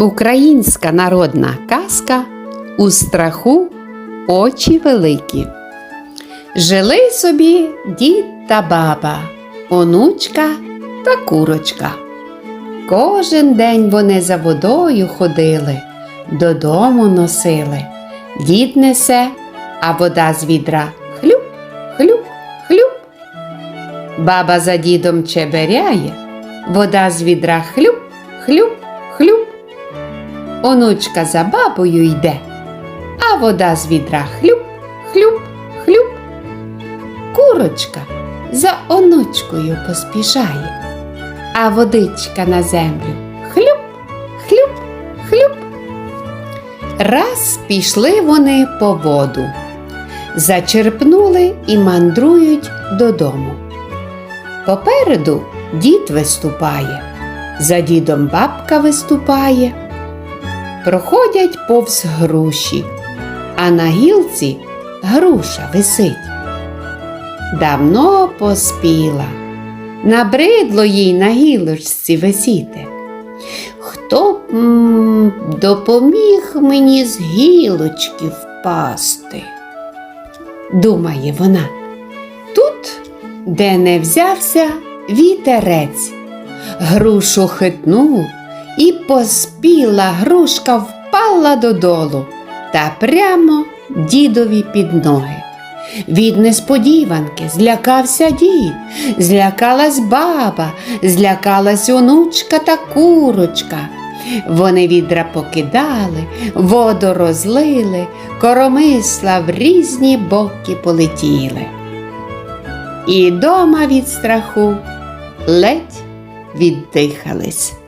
Українська народна казка у страху очі великі. Жили собі дід та баба, онучка та курочка. Кожен день вони за водою ходили, додому носили. Дід несе, а вода з відра хлюп, хлюп, хлюп. Баба за дідом чеберяє, вода з відра хлюп, хлюп, хлюп. Онучка за бабою йде, а вода з відра хлюп, хлюп, хлюп. Курочка за онучкою поспішає, а водичка на землю хлюп, хлюп, хлюп. Раз пішли вони по воду, зачерпнули і мандрують додому. Попереду дід виступає, за дідом бабка виступає. Проходять повз груші, а на гілці груша висить. Давно поспіла, набридло їй на гілочці висіти. Хто б м, допоміг мені з гілочки впасти? Думає вона. Тут, де не взявся вітерець, грушу хитнув, і поспіла грушка впала додолу та прямо дідові під ноги. Від несподіванки злякався дід, злякалась баба, злякалась онучка та курочка. Вони відра покидали, воду розлили, коромисла в різні боки полетіли. І дома від страху ледь віддихались.